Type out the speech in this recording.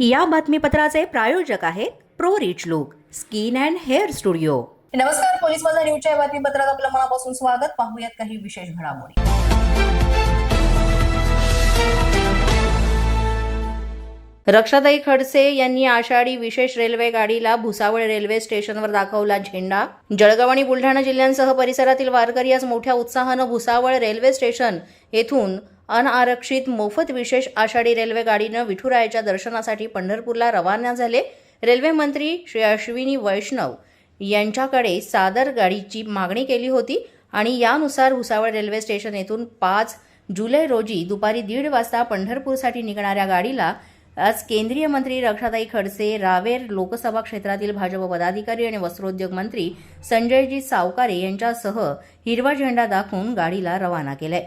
या बातमीपत्राचे प्रायोजक आहेत pro rich look skin and hair studio. नमस्कार पोलीस माझा न्यूजच्या या बातमीपत्रात आपलं मनापासून स्वागत. पाहूयात काही विशेष घडामोडी. रक्षाताई खडसे यांनी आषाढी विशेष रेल्वे गाडीला भुसावळ रेल्वे स्टेशनवर दाखवला झेंडा. जळगाव आणि बुलढाणा जिल्ह्यांसह परिसरातील वारकरी आज मोठ्या उत्साहानं भुसावळ रेल्वे स्टेशन येथून अनआरक्षित मोफत विशेष आषाढी रेल्वे गाडीनं विठुरायाच्या दर्शनासाठी पंढरपूरला रवाना झाले रेल्वे मंत्री श्री अश्विनी वैष्णव यांच्याकडे सादर गाडीची मागणी केली होती आणि यानुसार भुसावळ रेल्वे स्टेशन येथून पाच जुलै रोजी दुपारी दीड वाजता पंढरपूरसाठी निघणाऱ्या गाडीला आज केंद्रीय मंत्री रक्षाताई खडसे रावेर लोकसभा क्षेत्रातील भाजप पदाधिकारी आणि वस्त्रोद्योग मंत्री संजयजी सावकारे यांच्यासह हिरवा झेंडा दाखवून गाडीला रवाना केलाय.